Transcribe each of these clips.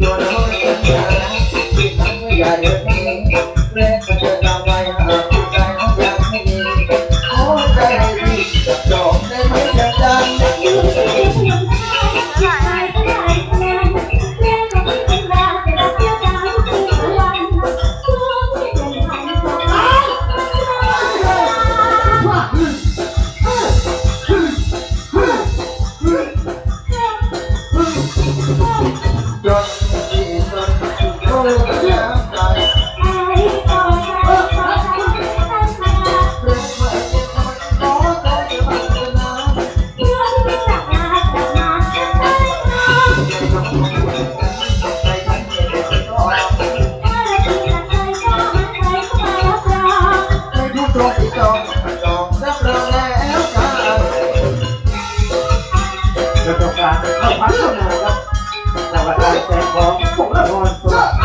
ตัวน้อยอย่าเดิ ประสบการณ์เข้าพักเข้ามาครับจากการแสดงของผมละครสด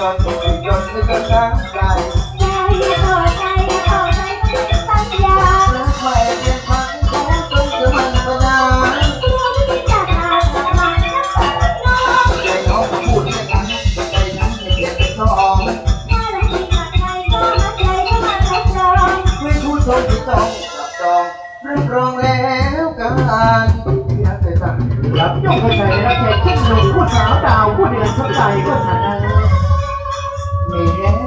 จนที่จนไม่กันทั้งใจรักไม่เพียงพันเขาจนจะมันปัญญาใจน้องพูดแค่นั้นใจนั้นเพียงเป็นทองไม่พูดตรงที่ต้องจับจองรับรองแล้วกันที่รักใจสั่งรับยกเข้าใจรับแขกเช่นหนุ่มผู้สาวดาวผู้เดือนสนใจก็ฉัน